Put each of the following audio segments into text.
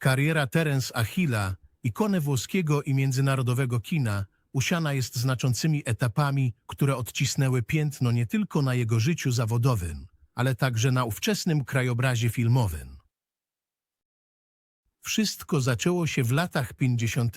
Kariera Terence Achilla, ikony włoskiego i międzynarodowego kina, usiana jest znaczącymi etapami, które odcisnęły piętno nie tylko na jego życiu zawodowym, ale także na ówczesnym krajobrazie filmowym. Wszystko zaczęło się w latach 50.,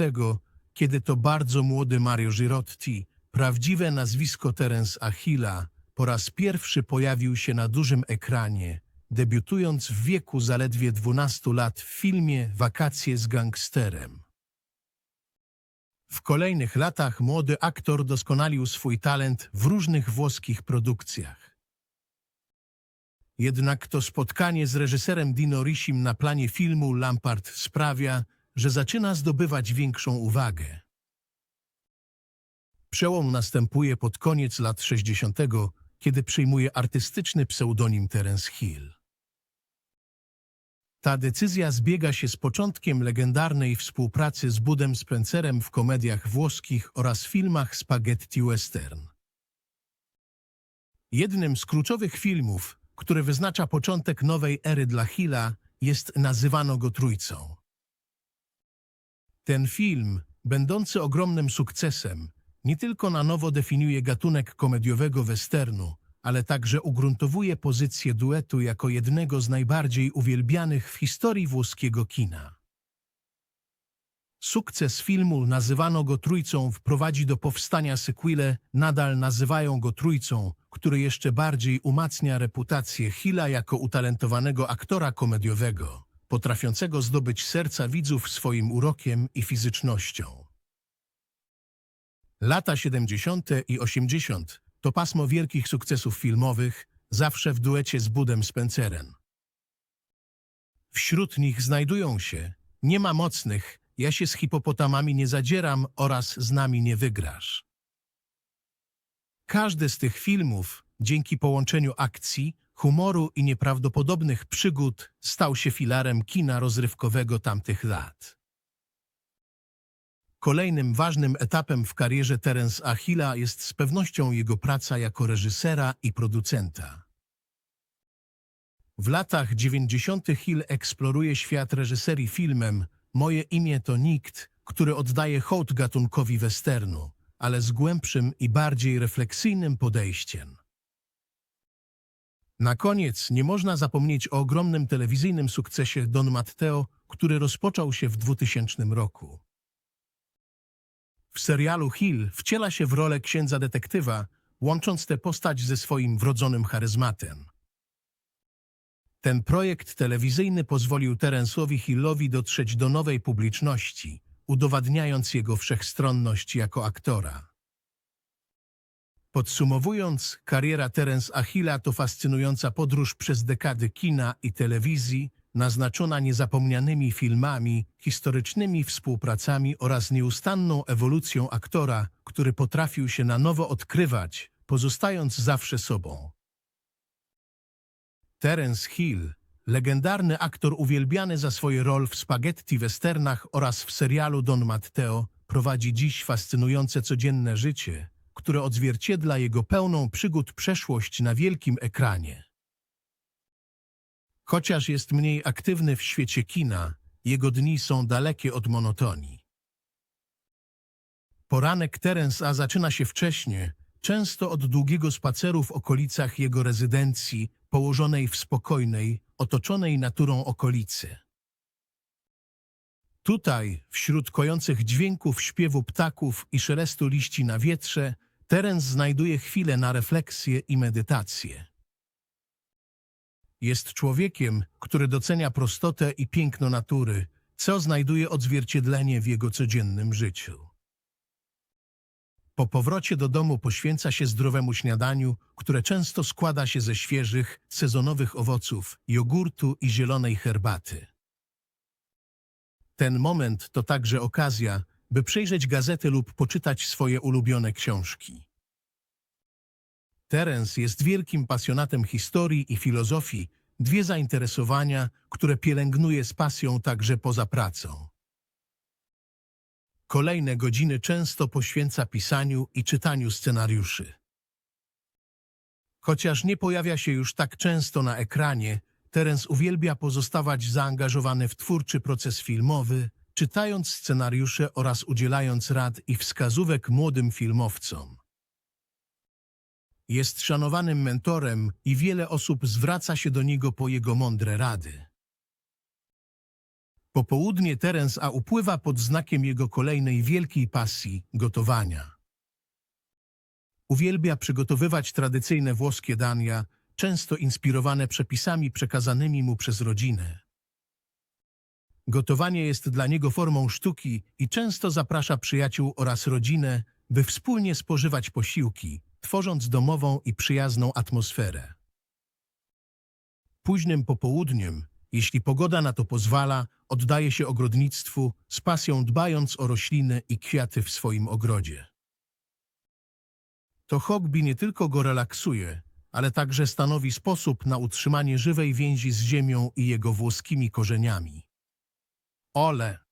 kiedy to bardzo młody Mario Girotti, prawdziwe nazwisko Terence Achilla, po raz pierwszy pojawił się na dużym ekranie, debiutując w wieku zaledwie 12 lat w filmie Wakacje z gangsterem. W kolejnych latach młody aktor doskonalił swój talent w różnych włoskich produkcjach. Jednak to spotkanie z reżyserem Dino Risim na planie filmu Lampard sprawia, że zaczyna zdobywać większą uwagę. Przełom następuje pod koniec lat 60., kiedy przyjmuje artystyczny pseudonim Terence Hill. Ta decyzja zbiega się z początkiem legendarnej współpracy z Budem Spencerem w komediach włoskich oraz filmach spaghetti western. Jednym z kluczowych filmów, który wyznacza początek nowej ery dla Hilla, jest Nazywano go Trójcą. Ten film, będący ogromnym sukcesem, nie tylko na nowo definiuje gatunek komediowego westernu, ale także ugruntowuje pozycję duetu jako jednego z najbardziej uwielbianych w historii włoskiego kina. Sukces filmu Nazywano go Trójcą wprowadzi do powstania sequele Nadal nazywają go Trójcą, który jeszcze bardziej umacnia reputację Hilla jako utalentowanego aktora komediowego, potrafiącego zdobyć serca widzów swoim urokiem i fizycznością. Lata 70. i 80. to pasmo wielkich sukcesów filmowych, zawsze w duecie z Budem Spencerem. Wśród nich znajdują się Nie ma mocnych, Ja się z hipopotamami nie zadzieram oraz Z nami nie wygrasz. Każdy z tych filmów, dzięki połączeniu akcji, humoru i nieprawdopodobnych przygód, stał się filarem kina rozrywkowego tamtych lat. Kolejnym ważnym etapem w karierze Terence Achilla jest z pewnością jego praca jako reżysera i producenta. W latach 90. Hill eksploruje świat reżyserii filmem Moje imię to nikt, który oddaje hołd gatunkowi westernu, ale z głębszym i bardziej refleksyjnym podejściem. Na koniec nie można zapomnieć o ogromnym telewizyjnym sukcesie Don Matteo, który rozpoczął się w 2000 roku. W serialu Hill wciela się w rolę księdza detektywa, łącząc tę postać ze swoim wrodzonym charyzmatem. Ten projekt telewizyjny pozwolił Terence'owi Hillowi dotrzeć do nowej publiczności, udowadniając jego wszechstronność jako aktora. Podsumowując, kariera Terence Achilla to fascynująca podróż przez dekady kina i telewizji, naznaczona niezapomnianymi filmami, historycznymi współpracami oraz nieustanną ewolucją aktora, który potrafił się na nowo odkrywać, pozostając zawsze sobą. Terence Hill, legendarny aktor uwielbiany za swoje rol w spaghetti westernach oraz w serialu Don Matteo, prowadzi dziś fascynujące codzienne życie, które odzwierciedla jego pełną przygód przeszłość na wielkim ekranie. Chociaż jest mniej aktywny w świecie kina, jego dni są dalekie od monotonii. Poranek Terence'a zaczyna się wcześnie, często od długiego spaceru w okolicach jego rezydencji, położonej w spokojnej, otoczonej naturą okolicy. Tutaj, wśród kojących dźwięków śpiewu ptaków i szelestu liści na wietrze, Terence znajduje chwilę na refleksję i medytację. Jest człowiekiem, który docenia prostotę i piękno natury, co znajduje odzwierciedlenie w jego codziennym życiu. Po powrocie do domu poświęca się zdrowemu śniadaniu, które często składa się ze świeżych, sezonowych owoców, jogurtu i zielonej herbaty. Ten moment to także okazja, by przejrzeć gazetę lub poczytać swoje ulubione książki. Terence jest wielkim pasjonatem historii i filozofii, dwie zainteresowania, które pielęgnuje z pasją także poza pracą. Kolejne godziny często poświęca pisaniu i czytaniu scenariuszy. Chociaż nie pojawia się już tak często na ekranie, Terence uwielbia pozostawać zaangażowany w twórczy proces filmowy, czytając scenariusze oraz udzielając rad i wskazówek młodym filmowcom. Jest szanowanym mentorem i wiele osób zwraca się do niego po jego mądre rady. Popołudnie Terence A upływa pod znakiem jego kolejnej wielkiej pasji gotowania. Uwielbia przygotowywać tradycyjne włoskie dania, często inspirowane przepisami przekazanymi mu przez rodzinę. Gotowanie jest dla niego formą sztuki i często zaprasza przyjaciół oraz rodzinę, by wspólnie spożywać posiłki, tworząc domową i przyjazną atmosferę. Późnym popołudniem, jeśli pogoda na to pozwala, oddaje się ogrodnictwu, z pasją dbając o rośliny i kwiaty w swoim ogrodzie. To hobby nie tylko go relaksuje, ale także stanowi sposób na utrzymanie żywej więzi z ziemią i jego włoskimi korzeniami. Ole!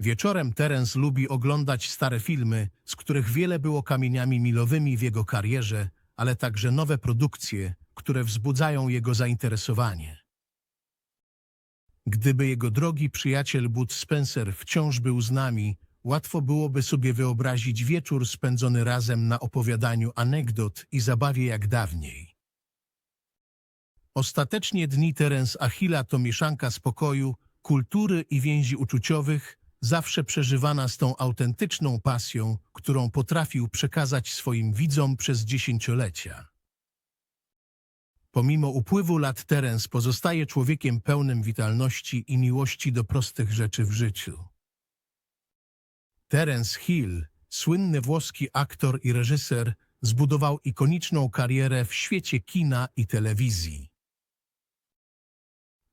Wieczorem Terence lubi oglądać stare filmy, z których wiele było kamieniami milowymi w jego karierze, ale także nowe produkcje, które wzbudzają jego zainteresowanie. Gdyby jego drogi przyjaciel Bud Spencer wciąż był z nami, łatwo byłoby sobie wyobrazić wieczór spędzony razem na opowiadaniu anegdot i zabawie jak dawniej. Ostatecznie dni Terence Achilla to mieszanka spokoju, kultury i więzi uczuciowych, zawsze przeżywana z tą autentyczną pasją, którą potrafił przekazać swoim widzom przez dziesięciolecia. Pomimo upływu lat Terence pozostaje człowiekiem pełnym witalności i miłości do prostych rzeczy w życiu. Terence Hill, słynny włoski aktor i reżyser, zbudował ikoniczną karierę w świecie kina i telewizji.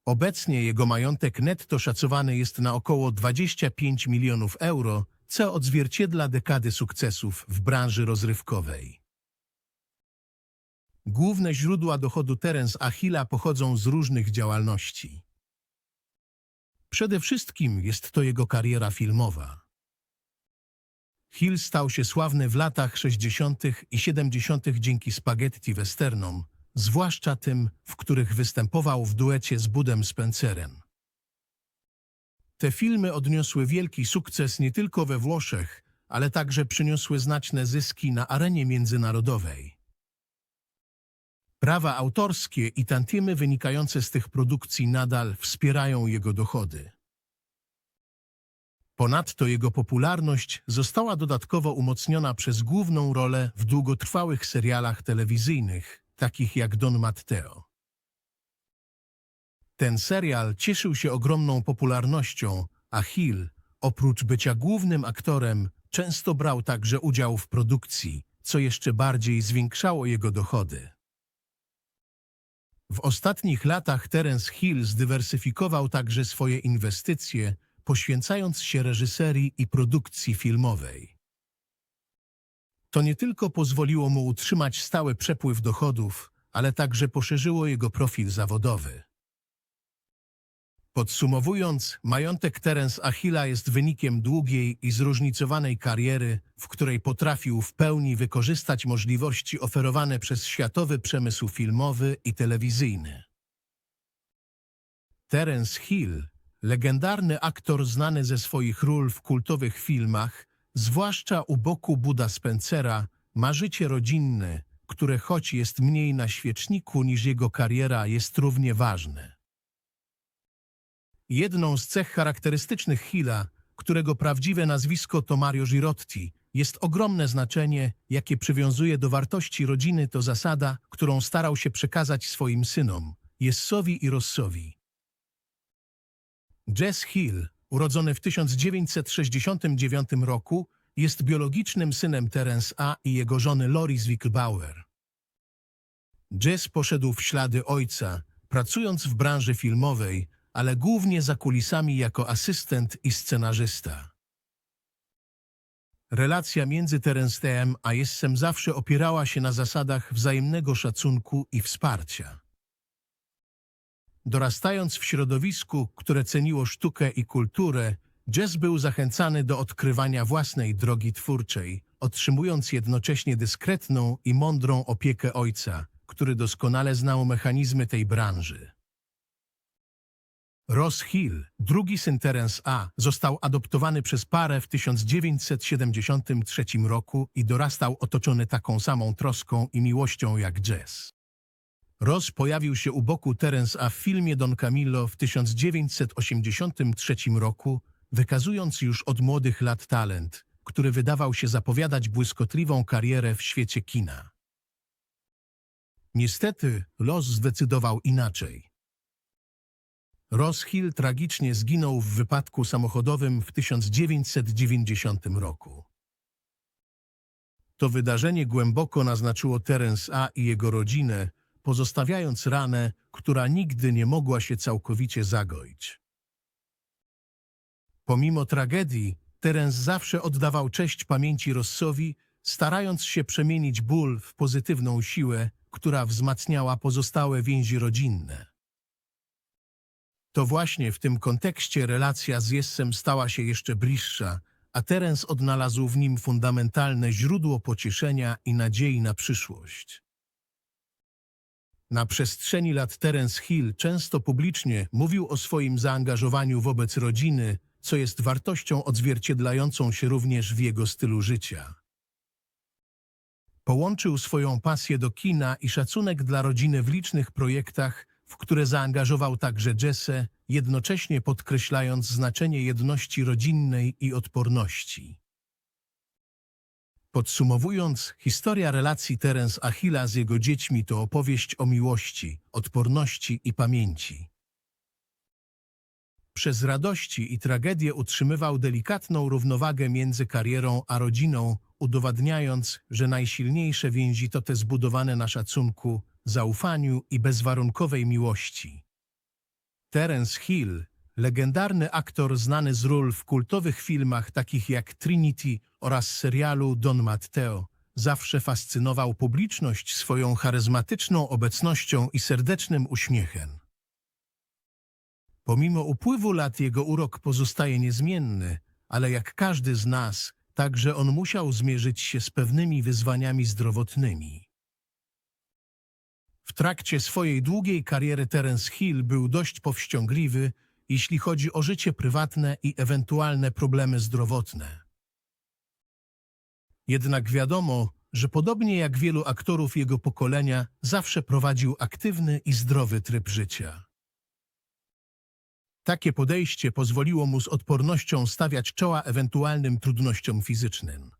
Obecnie jego majątek netto szacowany jest na około 25 milionów euro, co odzwierciedla dekady sukcesów w branży rozrywkowej. Główne źródła dochodu Terence Achilla pochodzą z różnych działalności. Przede wszystkim jest to jego kariera filmowa. Hill stał się sławny w latach 60. i 70. dzięki spaghetti westernom, zwłaszcza tym, w których występował w duecie z Budem Spencerem. Te filmy odniosły wielki sukces nie tylko we Włoszech, ale także przyniosły znaczne zyski na arenie międzynarodowej. Prawa autorskie i tantiemy wynikające z tych produkcji nadal wspierają jego dochody. Ponadto jego popularność została dodatkowo umocniona przez główną rolę w długotrwałych serialach telewizyjnych, takich jak Don Matteo. Ten serial cieszył się ogromną popularnością, a Hill, oprócz bycia głównym aktorem, często brał także udział w produkcji, co jeszcze bardziej zwiększało jego dochody. W ostatnich latach Terence Hill zdywersyfikował także swoje inwestycje, poświęcając się reżyserii i produkcji filmowej. To nie tylko pozwoliło mu utrzymać stały przepływ dochodów, ale także poszerzyło jego profil zawodowy. Podsumowując, majątek Terence Achilla jest wynikiem długiej i zróżnicowanej kariery, w której potrafił w pełni wykorzystać możliwości oferowane przez światowy przemysł filmowy i telewizyjny. Terence Hill, legendarny aktor znany ze swoich ról w kultowych filmach, zwłaszcza u boku Buda Spencera, ma życie rodzinne, które choć jest mniej na świeczniku niż jego kariera, jest równie ważne. Jedną z cech charakterystycznych Hilla, którego prawdziwe nazwisko to Mario Girotti, jest ogromne znaczenie, jakie przywiązuje do wartości rodziny to zasada, którą starał się przekazać swoim synom, Jessowi i Rossowi. Jess Hill, urodzony w 1969 roku, jest biologicznym synem Terence A. i jego żony Lori Zwickelbauer. Jess poszedł w ślady ojca, pracując w branży filmowej, ale głównie za kulisami jako asystent i scenarzysta. Relacja między Terence'em a Jessem zawsze opierała się na zasadach wzajemnego szacunku i wsparcia. Dorastając w środowisku, które ceniło sztukę i kulturę, Jess był zachęcany do odkrywania własnej drogi twórczej, otrzymując jednocześnie dyskretną i mądrą opiekę ojca, który doskonale znał mechanizmy tej branży. Ross Hill, drugi syn Terence A., został adoptowany przez parę w 1973 roku i dorastał otoczony taką samą troską i miłością jak Jess. Ross pojawił się u boku Terence A w filmie Don Camillo w 1983 roku, wykazując już od młodych lat talent, który wydawał się zapowiadać błyskotliwą karierę w świecie kina. Niestety, los zdecydował inaczej. Ross Hill tragicznie zginął w wypadku samochodowym w 1990 roku. To wydarzenie głęboko naznaczyło Terence A. i jego rodzinę, pozostawiając ranę, która nigdy nie mogła się całkowicie zagoić. Pomimo tragedii, Terence zawsze oddawał cześć pamięci Rossowi, starając się przemienić ból w pozytywną siłę, która wzmacniała pozostałe więzi rodzinne. To właśnie w tym kontekście relacja z Jessem stała się jeszcze bliższa, a Terence odnalazł w nim fundamentalne źródło pocieszenia i nadziei na przyszłość. Na przestrzeni lat Terence Hill często publicznie mówił o swoim zaangażowaniu wobec rodziny, co jest wartością odzwierciedlającą się również w jego stylu życia. Połączył swoją pasję do kina i szacunek dla rodziny w licznych projektach, w które zaangażował także Jessę, jednocześnie podkreślając znaczenie jedności rodzinnej i odporności. Podsumowując, historia relacji Terence Achilla z jego dziećmi to opowieść o miłości, odporności i pamięci. Przez radości i tragedię utrzymywał delikatną równowagę między karierą a rodziną, udowadniając, że najsilniejsze więzi to te zbudowane na szacunku, zaufaniu i bezwarunkowej miłości. Terence Hill, legendarny aktor znany z ról w kultowych filmach takich jak Trinity oraz serialu Don Matteo, zawsze fascynował publiczność swoją charyzmatyczną obecnością i serdecznym uśmiechem. Pomimo upływu lat jego urok pozostaje niezmienny, ale jak każdy z nas, także on musiał zmierzyć się z pewnymi wyzwaniami zdrowotnymi. W trakcie swojej długiej kariery Terence Hill był dość powściągliwy, jeśli chodzi o życie prywatne i ewentualne problemy zdrowotne. Jednak wiadomo, że podobnie jak wielu aktorów jego pokolenia, zawsze prowadził aktywny i zdrowy tryb życia. Takie podejście pozwoliło mu z odpornością stawiać czoła ewentualnym trudnościom fizycznym.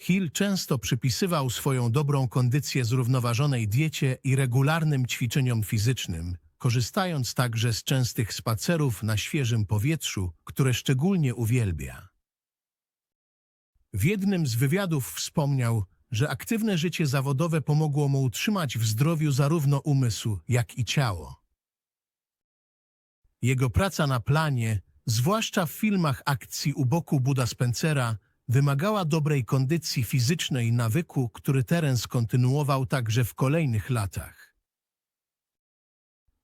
Hill często przypisywał swoją dobrą kondycję zrównoważonej diecie i regularnym ćwiczeniom fizycznym, korzystając także z częstych spacerów na świeżym powietrzu, które szczególnie uwielbia. W jednym z wywiadów wspomniał, że aktywne życie zawodowe pomogło mu utrzymać w zdrowiu zarówno umysł, jak i ciało. Jego praca na planie, zwłaszcza w filmach akcji u boku Buda Spencera, wymagała dobrej kondycji fizycznej i nawyku, który Terence kontynuował także w kolejnych latach.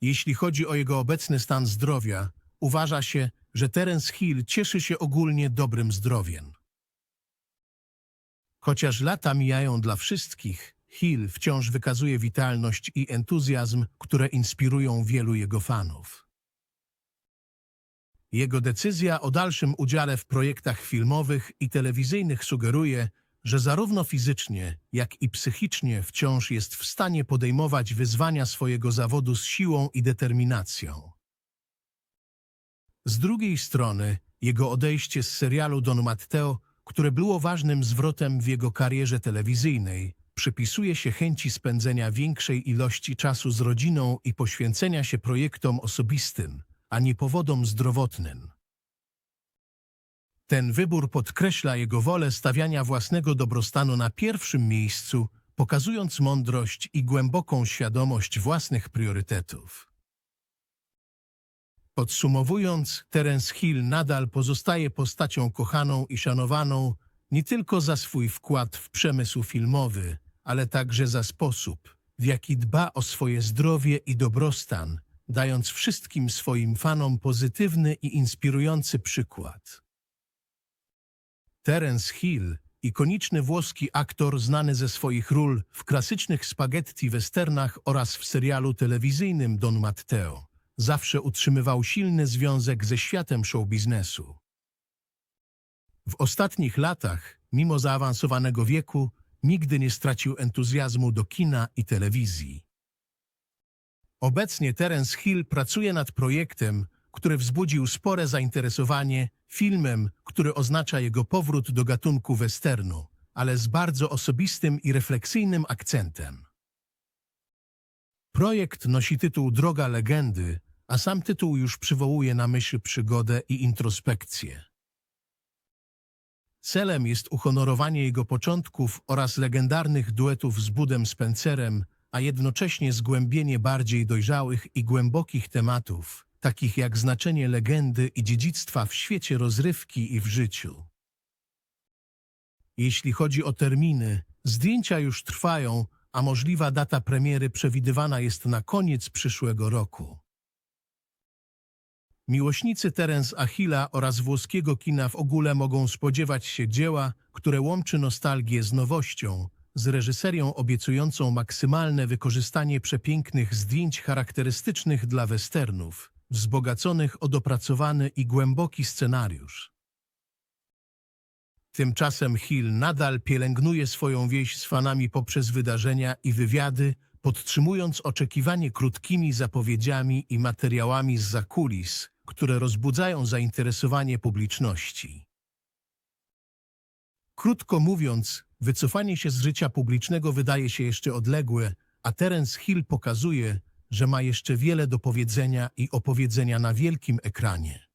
Jeśli chodzi o jego obecny stan zdrowia, uważa się, że Terence Hill cieszy się ogólnie dobrym zdrowiem. Chociaż lata mijają dla wszystkich, Hill wciąż wykazuje witalność i entuzjazm, które inspirują wielu jego fanów. Jego decyzja o dalszym udziale w projektach filmowych i telewizyjnych sugeruje, że zarówno fizycznie, jak i psychicznie wciąż jest w stanie podejmować wyzwania swojego zawodu z siłą i determinacją. Z drugiej strony, jego odejście z serialu Don Matteo, które było ważnym zwrotem w jego karierze telewizyjnej, przypisuje się chęci spędzenia większej ilości czasu z rodziną i poświęcenia się projektom osobistym, a nie powodom zdrowotnym. Ten wybór podkreśla jego wolę stawiania własnego dobrostanu na pierwszym miejscu, pokazując mądrość i głęboką świadomość własnych priorytetów. Podsumowując, Terence Hill nadal pozostaje postacią kochaną i szanowaną nie tylko za swój wkład w przemysł filmowy, ale także za sposób, w jaki dba o swoje zdrowie i dobrostan, dając wszystkim swoim fanom pozytywny i inspirujący przykład. Terence Hill, ikoniczny włoski aktor znany ze swoich ról w klasycznych spaghetti westernach oraz w serialu telewizyjnym Don Matteo, zawsze utrzymywał silny związek ze światem showbiznesu. W ostatnich latach, mimo zaawansowanego wieku, nigdy nie stracił entuzjazmu do kina i telewizji. Obecnie Terence Hill pracuje nad projektem, który wzbudził spore zainteresowanie, filmem, który oznacza jego powrót do gatunku westernu, ale z bardzo osobistym i refleksyjnym akcentem. Projekt nosi tytuł Droga Legendy, a sam tytuł już przywołuje na myśl przygodę i introspekcję. Celem jest uhonorowanie jego początków oraz legendarnych duetów z Budem Spencerem, a jednocześnie zgłębienie bardziej dojrzałych i głębokich tematów, takich jak znaczenie legendy i dziedzictwa w świecie rozrywki i w życiu. Jeśli chodzi o terminy, zdjęcia już trwają, a możliwa data premiery przewidywana jest na koniec przyszłego roku. Miłośnicy Terence Achilla oraz włoskiego kina w ogóle mogą spodziewać się dzieła, które łączy nostalgię z nowością, z reżyserią obiecującą maksymalne wykorzystanie przepięknych zdjęć charakterystycznych dla westernów, wzbogaconych o dopracowany i głęboki scenariusz. Tymczasem Hill nadal pielęgnuje swoją więź z fanami poprzez wydarzenia i wywiady, podtrzymując oczekiwanie krótkimi zapowiedziami i materiałami z zakulis, które rozbudzają zainteresowanie publiczności. Krótko mówiąc, wycofanie się z życia publicznego wydaje się jeszcze odległe, a Terence Hill pokazuje, że ma jeszcze wiele do powiedzenia i opowiedzenia na wielkim ekranie.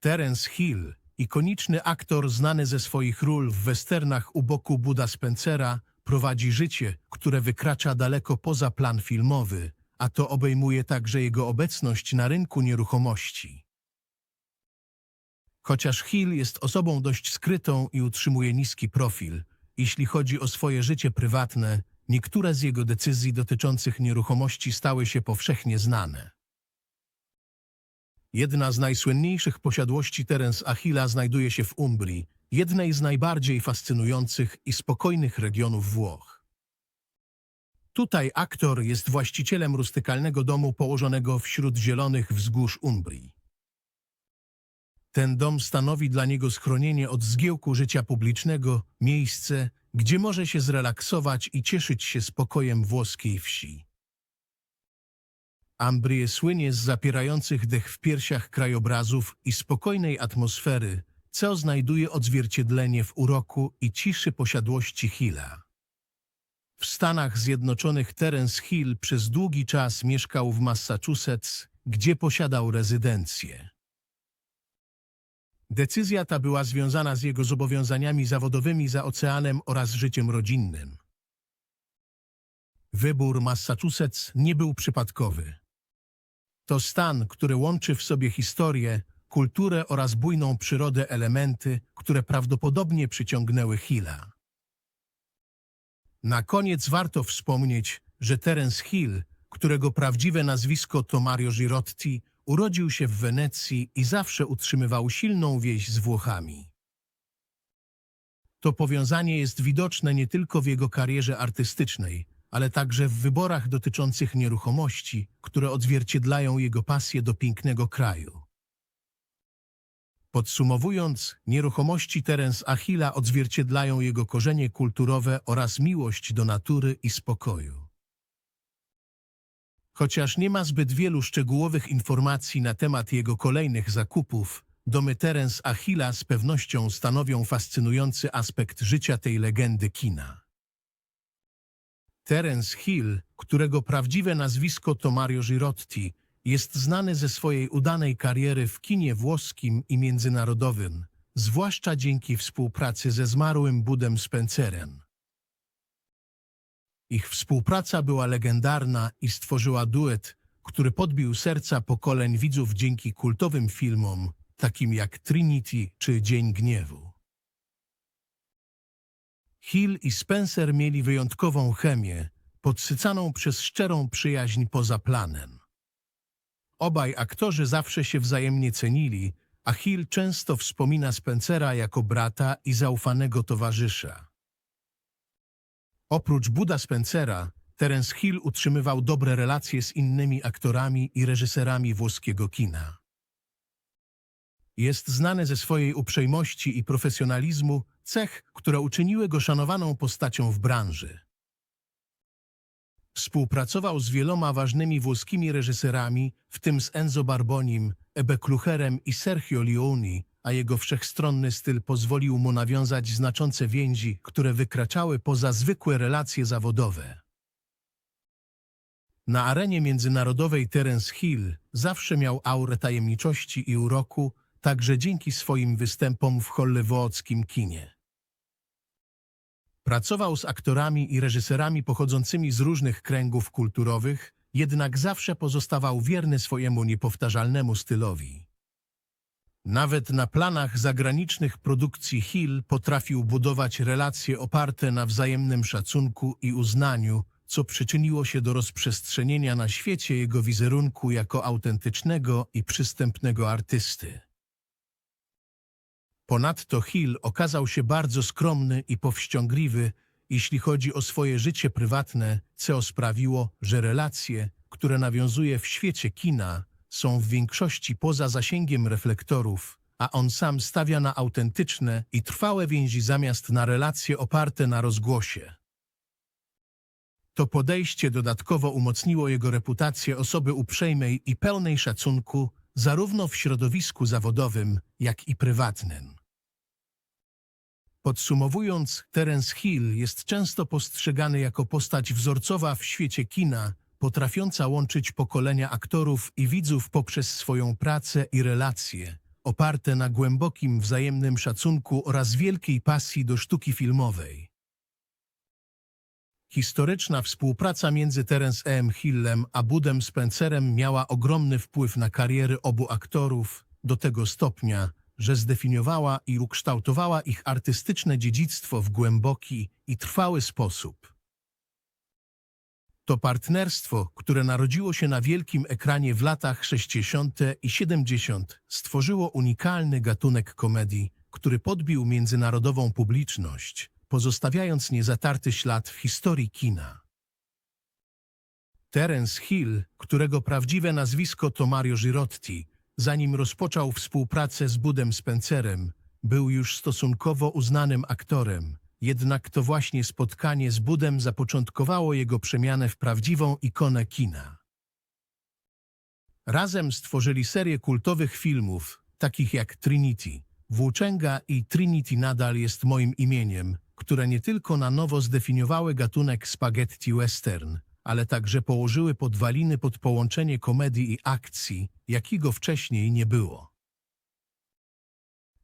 Terence Hill, ikoniczny aktor znany ze swoich ról w westernach u boku Buda Spencera, prowadzi życie, które wykracza daleko poza plan filmowy, a to obejmuje także jego obecność na rynku nieruchomości. Chociaż Hill jest osobą dość skrytą i utrzymuje niski profil, jeśli chodzi o swoje życie prywatne, niektóre z jego decyzji dotyczących nieruchomości stały się powszechnie znane. Jedna z najsłynniejszych posiadłości Terence Achilla znajduje się w Umbrii, jednej z najbardziej fascynujących i spokojnych regionów Włoch. Tutaj aktor jest właścicielem rustykalnego domu położonego wśród zielonych wzgórz Umbrii. Ten dom stanowi dla niego schronienie od zgiełku życia publicznego, miejsce, gdzie może się zrelaksować i cieszyć się spokojem włoskiej wsi. Ambrie słynie z zapierających dech w piersiach krajobrazów i spokojnej atmosfery, co znajduje odzwierciedlenie w uroku i ciszy posiadłości Hilla. W Stanach Zjednoczonych Terence Hill przez długi czas mieszkał w Massachusetts, gdzie posiadał rezydencję. Decyzja ta była związana z jego zobowiązaniami zawodowymi za oceanem oraz życiem rodzinnym. Wybór Massachusetts nie był przypadkowy. To stan, który łączy w sobie historię, kulturę oraz bujną przyrodę elementy, które prawdopodobnie przyciągnęły Hilla. Na koniec warto wspomnieć, że Terence Hill, którego prawdziwe nazwisko to Mario Girotti, urodził się w Wenecji i zawsze utrzymywał silną więź z Włochami. To powiązanie jest widoczne nie tylko w jego karierze artystycznej, ale także w wyborach dotyczących nieruchomości, które odzwierciedlają jego pasję do pięknego kraju. Podsumowując, nieruchomości Terence Achilla odzwierciedlają jego korzenie kulturowe oraz miłość do natury i spokoju. Chociaż nie ma zbyt wielu szczegółowych informacji na temat jego kolejnych zakupów, domy Terence Achilla z pewnością stanowią fascynujący aspekt życia tej legendy kina. Terence Hill, którego prawdziwe nazwisko to Mario Girotti, jest znany ze swojej udanej kariery w kinie włoskim i międzynarodowym, zwłaszcza dzięki współpracy ze zmarłym Budem Spencerem. Ich współpraca była legendarna i stworzyła duet, który podbił serca pokoleń widzów dzięki kultowym filmom, takim jak Trinity czy Dzień Gniewu. Hill i Spencer mieli wyjątkową chemię, podsycaną przez szczerą przyjaźń poza planem. Obaj aktorzy zawsze się wzajemnie cenili, a Hill często wspomina Spencera jako brata i zaufanego towarzysza. Oprócz Buda Spencera, Terence Hill utrzymywał dobre relacje z innymi aktorami i reżyserami włoskiego kina. Jest znany ze swojej uprzejmości i profesjonalizmu, cech, które uczyniły go szanowaną postacią w branży. Współpracował z wieloma ważnymi włoskimi reżyserami, w tym z Enzo Barbonim, Ebbe Klucherem i Sergio Leone, a jego wszechstronny styl pozwolił mu nawiązać znaczące więzi, które wykraczały poza zwykłe relacje zawodowe. Na arenie międzynarodowej Terence Hill zawsze miał aurę tajemniczości i uroku, także dzięki swoim występom w hollywoodzkim kinie. Pracował z aktorami i reżyserami pochodzącymi z różnych kręgów kulturowych, jednak zawsze pozostawał wierny swojemu niepowtarzalnemu stylowi. Nawet na planach zagranicznych produkcji Hill potrafił budować relacje oparte na wzajemnym szacunku i uznaniu, co przyczyniło się do rozprzestrzenienia na świecie jego wizerunku jako autentycznego i przystępnego artysty. Ponadto Hill okazał się bardzo skromny i powściągliwy, jeśli chodzi o swoje życie prywatne, co sprawiło, że relacje, które nawiązuje w świecie kina, są w większości poza zasięgiem reflektorów, a on sam stawia na autentyczne i trwałe więzi zamiast na relacje oparte na rozgłosie. To podejście dodatkowo umocniło jego reputację osoby uprzejmej i pełnej szacunku zarówno w środowisku zawodowym, jak i prywatnym. Podsumowując, Terence Hill jest często postrzegany jako postać wzorcowa w świecie kina, potrafiąca łączyć pokolenia aktorów i widzów poprzez swoją pracę i relacje, oparte na głębokim wzajemnym szacunku oraz wielkiej pasji do sztuki filmowej. Historyczna współpraca między Terence M. Hillem a Budem Spencerem miała ogromny wpływ na kariery obu aktorów do tego stopnia, że zdefiniowała i ukształtowała ich artystyczne dziedzictwo w głęboki i trwały sposób. To partnerstwo, które narodziło się na wielkim ekranie w latach 60. i 70., stworzyło unikalny gatunek komedii, który podbił międzynarodową publiczność, pozostawiając niezatarty ślad w historii kina. Terence Hill, którego prawdziwe nazwisko to Mario Girotti, zanim rozpoczął współpracę z Budem Spencerem, był już stosunkowo uznanym aktorem, jednak to właśnie spotkanie z Budem zapoczątkowało jego przemianę w prawdziwą ikonę kina. Razem stworzyli serię kultowych filmów, takich jak Trinity, Włóczęga i Trinity nadal jest moim imieniem, które nie tylko na nowo zdefiniowały gatunek spaghetti western, ale także położyły podwaliny pod połączenie komedii i akcji, jakiego wcześniej nie było.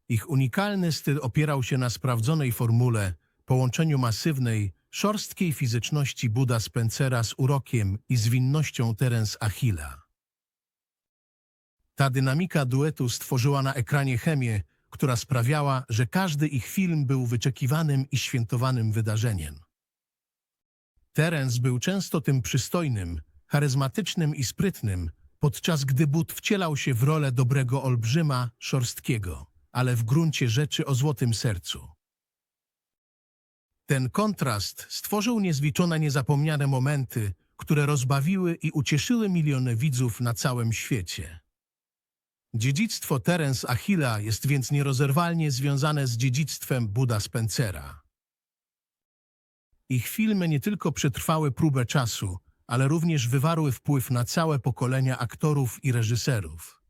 Ich unikalny styl opierał się na sprawdzonej formule, połączeniu masywnej, szorstkiej fizyczności Buda Spencera z urokiem i zwinnością Terence Achilla. Ta dynamika duetu stworzyła na ekranie chemię, która sprawiała, że każdy ich film był wyczekiwanym i świętowanym wydarzeniem. Terence był często tym przystojnym, charyzmatycznym i sprytnym, podczas gdy Bud wcielał się w rolę dobrego olbrzyma, szorstkiego, ale w gruncie rzeczy o złotym sercu. Ten kontrast stworzył niezliczone niezapomniane momenty, które rozbawiły i ucieszyły miliony widzów na całym świecie. Dziedzictwo Terence Achilla jest więc nierozerwalnie związane z dziedzictwem Buda Spencera. Ich filmy nie tylko przetrwały próbę czasu, ale również wywarły wpływ na całe pokolenia aktorów i reżyserów.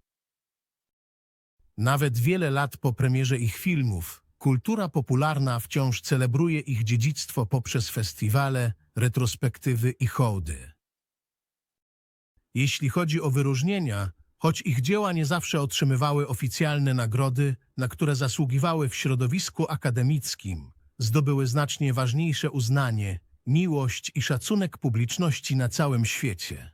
Nawet wiele lat po premierze ich filmów, kultura popularna wciąż celebruje ich dziedzictwo poprzez festiwale, retrospektywy i hołdy. Jeśli chodzi o wyróżnienia, choć ich dzieła nie zawsze otrzymywały oficjalne nagrody, na które zasługiwały w środowisku akademickim, zdobyły znacznie ważniejsze uznanie, miłość i szacunek publiczności na całym świecie.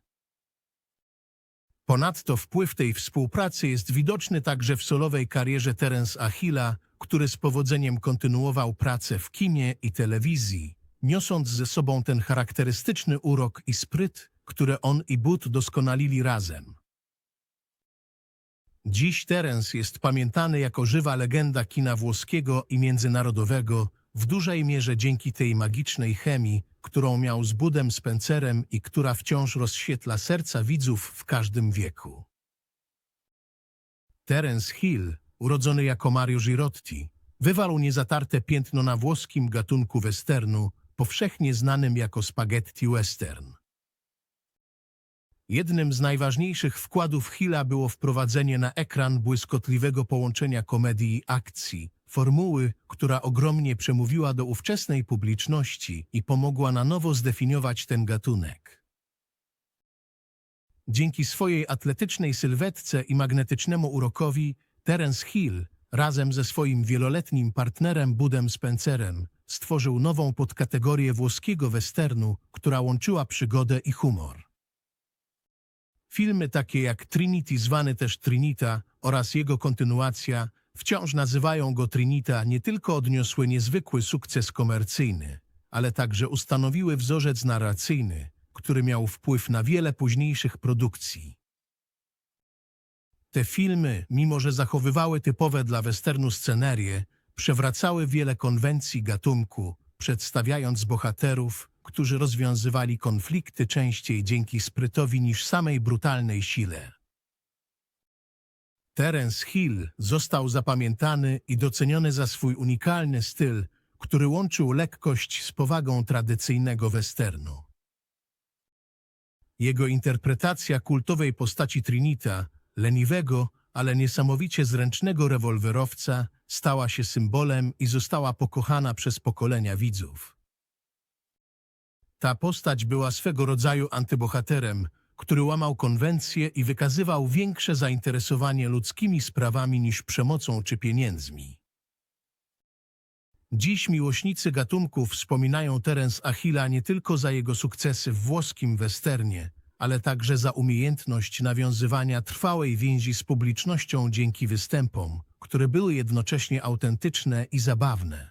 Ponadto wpływ tej współpracy jest widoczny także w solowej karierze Terence Achilla, który z powodzeniem kontynuował pracę w kinie i telewizji, niosąc ze sobą ten charakterystyczny urok i spryt, które on i Bud doskonalili razem. Dziś Terence jest pamiętany jako żywa legenda kina włoskiego i międzynarodowego, w dużej mierze dzięki tej magicznej chemii, którą miał z Budem Spencerem i która wciąż rozświetla serca widzów w każdym wieku. Terence Hill, urodzony jako Mario Girotti, wywarł niezatarte piętno na włoskim gatunku westernu, powszechnie znanym jako spaghetti western. Jednym z najważniejszych wkładów Hilla było wprowadzenie na ekran błyskotliwego połączenia komedii i akcji, formuły, która ogromnie przemówiła do ówczesnej publiczności i pomogła na nowo zdefiniować ten gatunek. Dzięki swojej atletycznej sylwetce i magnetycznemu urokowi, Terence Hill razem ze swoim wieloletnim partnerem Budem Spencerem stworzył nową podkategorię włoskiego westernu, która łączyła przygodę i humor. Filmy takie jak Trinity, zwany też Trinita, oraz jego kontynuacja, wciąż nazywają go Trinita, nie tylko odniosły niezwykły sukces komercyjny, ale także ustanowiły wzorzec narracyjny, który miał wpływ na wiele późniejszych produkcji. Te filmy, mimo że zachowywały typowe dla westernu scenerie, przewracały wiele konwencji gatunku, przedstawiając bohaterów, którzy rozwiązywali konflikty częściej dzięki sprytowi niż samej brutalnej sile. Terence Hill został zapamiętany i doceniony za swój unikalny styl, który łączył lekkość z powagą tradycyjnego westernu. Jego interpretacja kultowej postaci Trinita, leniwego, ale niesamowicie zręcznego rewolwerowca, stała się symbolem i została pokochana przez pokolenia widzów. Ta postać była swego rodzaju antybohaterem, który łamał konwencje i wykazywał większe zainteresowanie ludzkimi sprawami niż przemocą czy pieniędzmi. Dziś miłośnicy gatunków wspominają Terence Achilla nie tylko za jego sukcesy w włoskim westernie, ale także za umiejętność nawiązywania trwałej więzi z publicznością dzięki występom, które były jednocześnie autentyczne i zabawne.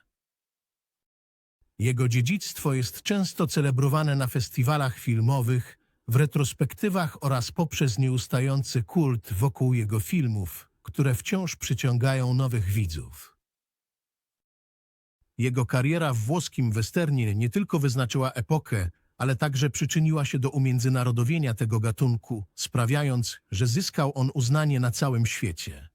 Jego dziedzictwo jest często celebrowane na festiwalach filmowych, w retrospektywach oraz poprzez nieustający kult wokół jego filmów, które wciąż przyciągają nowych widzów. Jego kariera w włoskim westernie nie tylko wyznaczyła epokę, ale także przyczyniła się do umiędzynarodowienia tego gatunku, sprawiając, że zyskał on uznanie na całym świecie.